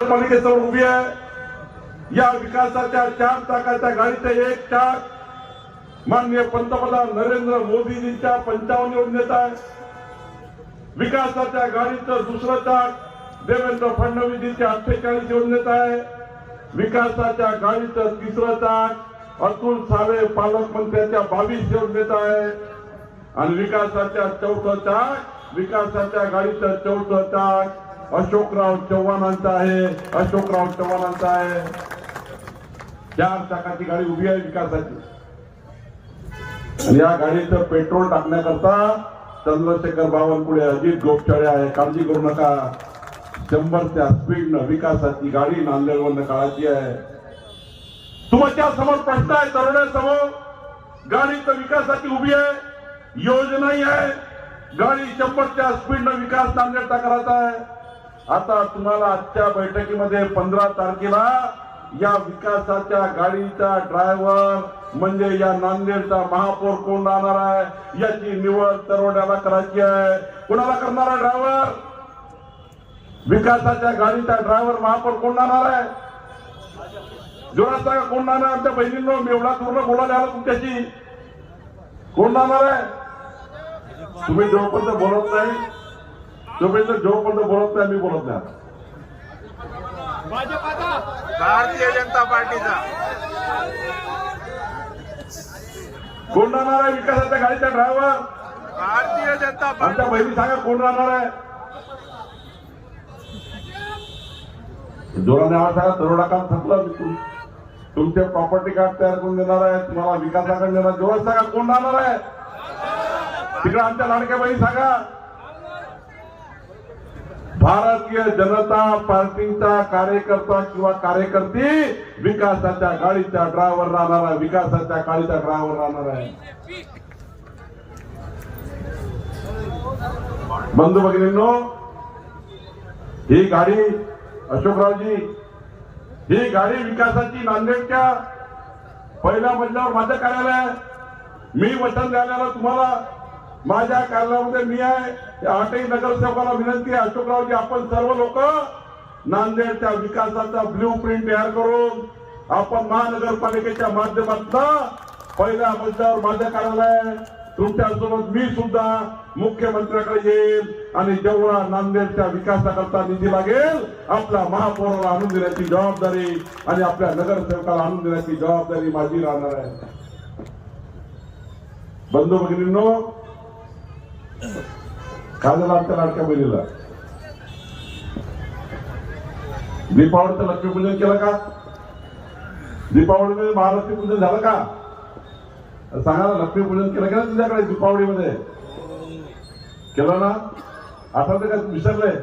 पालिकेसमोर उभी आहे. या विकासाच्या चार चाकाच्या गाडीचे एक चाक माननीय पंतप्रधान नरेंद्र मोदीजींच्या पंचावन्न योजनेत आहे. विकासाच्या गाडीचं दुसरं चाक देवेंद्र फडणवीसजींच्या अठ्ठेचाळीस योजनेत आहे. विकासाच्या गाडीचं तिसरं चाक अतुल सावे पालकमंत्र्यांच्या बावीस योजनेत आहे. आणि विकासाच्या चौथं चाक विकासाच्या गाडीचं चौथं चाक अशोकराव चव्हाणांचा आहे. अशोकराव चव्हाणांचा आहे. चार चाकाची गाडी उभी आहे विकासाची. आणि या गाडीचं पेट्रोल टाकण्याकरता चंद्रशेखर बावनकुळे अजित गोपचाळे आहे. काळजी करू नका. शंभरच्या स्पीडनं विकासाची गाडी नांदेडवरनं काळाची आहे. तुमच्यासमोर प्रश्न आहे तरुणांसमोर. गाडी तर विकासाची उभी आहे. योजनाही आहे. गाडी शंभरच्या स्पीडनं विकास नांदेडचा करायचा आहे. आता तुम्हाला आजच्या बैठकीमध्ये पंधरा तारखेला या विकासाच्या गाडीचा ड्रायव्हर म्हणजे या नांदेडचा महापौर कोण राहणार आहे याची निवड तरवड्याला करायची आहे. कोणाला करणार आहे ड्रायव्हर विकासाच्या गाडीचा ड्रायव्हर महापौर कोण राहणार आहे? जोरात कोण राहणार? आमच्या बहिणींनो मी एवढा पूर्ण बोलायला आलो तुमच्याशी. कोण राहणार आहे? तुम्ही जोपर्यंत बोलत नाही तोपर्यंत जोपर्यंत बोलत नाही मी बोलत नाही. भारतीय जनता पार्टीचा. कोण राहणार आहे विकासाच्या गाडीचा ड्रायव्हर भारतीय जनता पार्टी. आमच्या बहिणी सांगा कोण राहणार आहे? जोराने आवाज सांगा तरोडा काम थकलं मी तुम- तुमचे प्रॉपर्टी कार्ड तयार करून देणार आहे तुम्हाला विकासाकडे देणार जोरात सांगा कोण राहणार आहे? तिकडे आमच्या लाडक्या बहिणी सांगा. भारतीय जनता पार्टीचा कार्यकर्ता किंवा कार्यकर्ती विकासाच्या गाडीच्या ड्रायव्हर राहणार आहे. विकासाच्या गाडीचा ड्रायव्हर राहणार आहे. बंधू भगिनींनो ही गाडी अशोकरावजी ही गाडी विकासाची नांदेडच्या पहिल्या मजल्यावर माझं कार्यालय मी वचन द्यायला तुम्हाला. माझ्या कार्यालयामध्ये मी आहे. आठही नगरसेवकाला विनंती आहे अशोकरावजी आपण सर्व लोक नांदेडच्या विकासाचा ब्ल्यू प्रिंट तयार करून आपण महानगरपालिकेच्या माध्यमातून पहिल्या मुद्द्यावर माझं कार्यालय तुमच्यासोबत मी सुद्धा मुख्यमंत्र्याकडे येईल आणि जेवढा नांदेडच्या विकासाकरता निधी लागेल आपल्या महापौराला आणून देण्याची जबाबदारी आणि आपल्या नगरसेवकाला आणून देण्याची जबाबदारी माझी राहणार आहे. बंधू भगिनींनो काय झालं आमच्या लाडक्या बहिणीला? दीपावलीचं लक्ष्मीपूजन केलं का? दीपावलीमध्ये महालक्ष्मी पूजन झालं का? सांगा ना लक्ष्मीपूजन केलं का तुझ्याकडे दीपावलीमध्ये? केलं ना? आता ते काय विसरलंय?